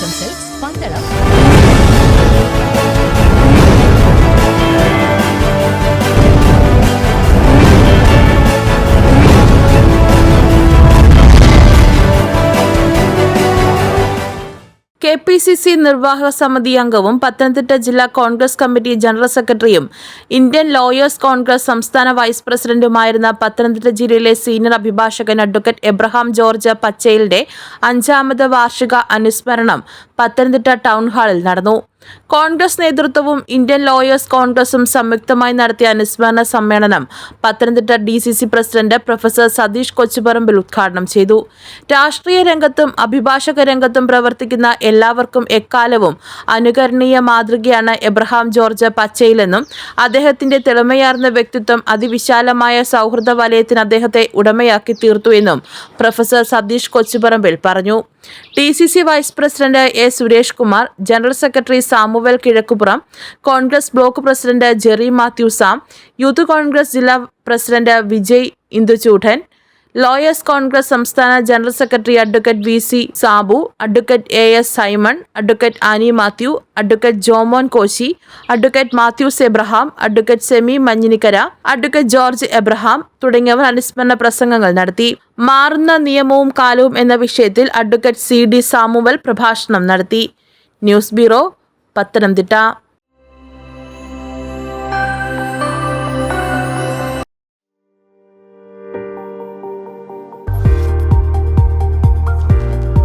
themselves Pandalam. K P C C നിർവാഹക സമിതി അംഗവും പത്തനംതിട്ട ജില്ലാ കോൺഗ്രസ് കമ്മിറ്റി ജനറൽ സെക്രട്ടറിയും ഇന്ത്യൻ ലോയേഴ്സ് കോൺഗ്രസ് സംസ്ഥാന വൈസ് പ്രസിഡന്റുമായിരുന്ന പത്തനംതിട്ട ജില്ലയിലെ സീനിയർ അഭിഭാഷകൻ അഡ്വക്കേറ്റ് എബ്രഹാം ജോർജ് പച്ചയിലിന്റെ അഞ്ചാമത് വാർഷിക അനുസ്മരണം പത്തനംതിട്ട ടൗൺ ഹാളിൽ നടന്നു. കോൺഗ്രസ് നേതൃത്വവും ഇന്ത്യൻ ലോയേഴ്സ് കോൺഗ്രസും സംയുക്തമായി നടത്തിയ അനുസ്മരണ സമ്മേളനം Pathanamthitta D C C president professor Satish Kochuparambil ഉദ്ഘാടനം ചെയ്തു. രാഷ്ട്രീയ രംഗത്തും അഭിഭാഷക രംഗത്തും പ്രവർത്തിക്കുന്ന എല്ലാവർക്കും എക്കാലവും അനുകരണീയ മാതൃകയാണ് എബ്രഹാം ജോർജ് പച്ചയിലെന്നും അദ്ദേഹത്തിന്റെ തെളിമയാർന്ന വ്യക്തിത്വം അതിവിശാലമായ സൗഹൃദ വലയത്തിന് അദ്ദേഹത്തെ ഉടമയാക്കി തീർത്തു എന്നും പ്രൊഫസർ സതീഷ് കൊച്ചുപറമ്പിൽ പറഞ്ഞു. T C C vice president A Suresh Kumar general secretary Samuel Kizhakkupuram Congress block president Jerry Mathew Sam youth Congress ജില്ലാ president Vijay Induchoodan lawyers Congress സംസ്ഥാന general secretary advocate V C Sabu advocate A S Simon advocate Annie Mathew advocate Jomon Koshy advocate Mathews Abraham advocate Semi Manjinikkara advocate George Abraham തുടങ്ങിയവർ അനുസ്മരണ പ്രസംഗങ്ങൾ നടത്തി. മാറുന്ന നിയമവും കാലവും എന്ന വിഷയത്തിൽ അഡ്വക്കേറ്റ് സി ഡി സാമുവൽ പ്രഭാഷണം നടത്തി. News bureau Pathanamthitta.